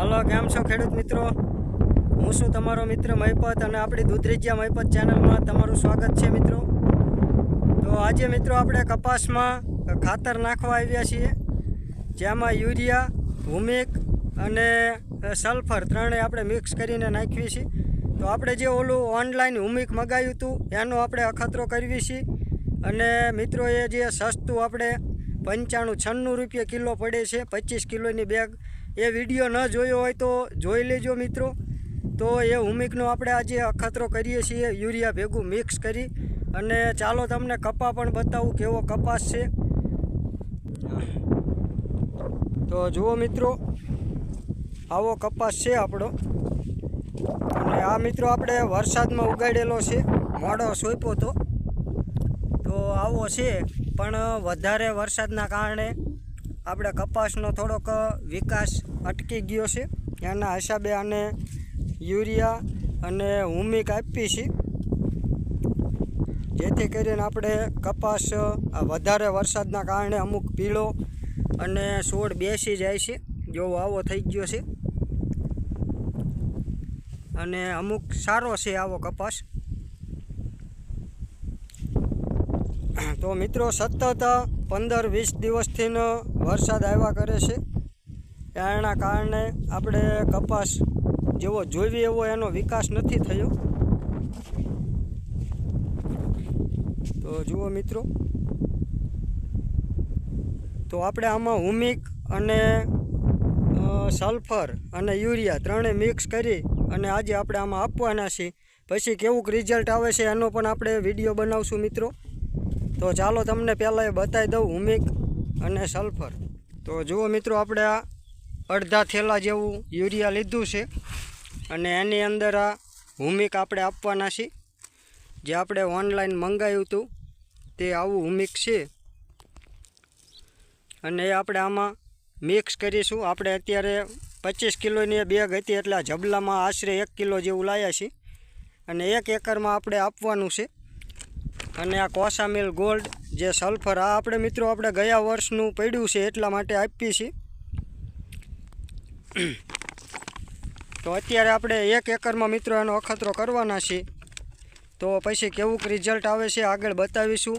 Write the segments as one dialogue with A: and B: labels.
A: હાલો, કેમ છો ખેડૂત મિત્રો? હું છું તમારો મિત્ર મહિપત અને આપણી દૂધરેજિયા મહિપત ચેનલમાં તમારું સ્વાગત છે મિત્રો. તો આજે મિત્રો આપણે કપાસમાં ખાતર નાખવા આવ્યા છીએ, જેમાં યુરિયા, હુમિક અને સલ્ફર ત્રણેય આપણે મિક્સ કરીને નાખીએ છીએ. તો આપણે જે ઓલું ઓનલાઈન હુમિક મગાવ્યું હતું, એનો આપણે અખતરો કરવી છીએ. અને મિત્રોએ જે સસ્તું આપણે પંચાણું છન્નું રૂપિયા કિલો પડે છે, પચીસ કિલોની બેગ. એ વીડિયો ન જોયો હોય તો જોઈ લેજો મિત્રો. તો એ હુમિકનો આપણે આજે અખતરો કરીએ છીએ, યુરિયા ભેગું મિક્સ કરી. અને ચાલો તમને કપા પણ બતાવું કેવો કપાસ છે. તો જુઓ મિત્રો, આવો કપાસ છે આપણો. અને આ મિત્રો આપણે વરસાદમાં ઉગાડેલો છે, મોડો સોંપ્યો તો. તો આવો છે, પણ વધારે વરસાદના કારણે આપણે કપાસનો થોડોક વિકાસ અટકી ગયો છે. એના હિસાબે આને યુરિયા અને હુમિક આપી છે. જેથી કરીને આપણે કપાસ વધારે વરસાદના કારણે અમુક પીળો અને છોડ બેસી જાય છે. જેવો આવો થઈ ગયો છે. અને અમુક સારો છે આવો કપાસ. તો મિત્રો સતત પંદર વીસ દિવસથી વરસાદ આવ્યા કરે છે. એના કારણે આપણે કપાસ જેવો જોઈએ એવો એનો વિકાસ નથી થયો. તો જુઓ મિત્રો. તો આપણે આમાં હુમિક અને સલ્ફર અને યુરિયા ત્રણેય મિક્સ કરી અને આજે આપણે આમાં આપવાના છીએ. પછી કેવું રિઝલ્ટ આવે છે એનો પણ આપણે વીડિયો બનાવશું મિત્રો. તો ચાલો તમને પહેલાં એ બતાવી દઉં હુમિક અને સલ્ફર. તો જુઓ મિત્રો, આપણે આ અડધા થેલા જેવું યુરિયા લીધું છે અને એની અંદર આ હુમિક આપણે આપવાના છીએ. જે આપણે ઓનલાઈન મંગાવ્યું હતું, તે આવું હુમિક છે. અને એ આપણે આમાં મિક્સ કરીશું. આપણે અત્યારે પચીસ કિલોની બેગ હતી, એટલે જબલામાં આશરે એક કિલો જેવું લાવ્યા છીએ. અને એક એકરમાં આપણે આપવાનું છે. અને આ કોસામિલ ગોલ્ડ જે સલ્ફર, આ આપણે મિત્રો આપણે ગયા વર્ષનું પડ્યું છે એટલા માટે આપીએ છીએ તો અત્યારે આપણે એક એકરમાં મિત્રો એનો અખતરો કરવાના છીએ તો પછી કેવું રિઝલ્ટ આવે છે આગળ બતાવીશું.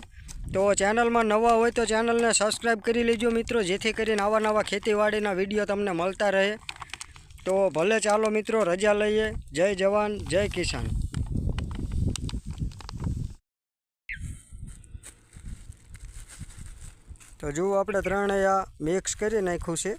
A: તો ચેનલમાં નવા હોય તો ચેનલને સબસ્ક્રાઈબ કરી લેજો મિત્રો, જેથી કરીને આવા નવા ખેતીવાડીના વીડિયો તમને મળતા રહે. તો ભલે ચાલો મિત્રો, રજા લઈએ. જય જવાન, જય કિસાન. તો જુઓ આપણે ત્રણેય મિક્સ કરી નાખ્યું છે.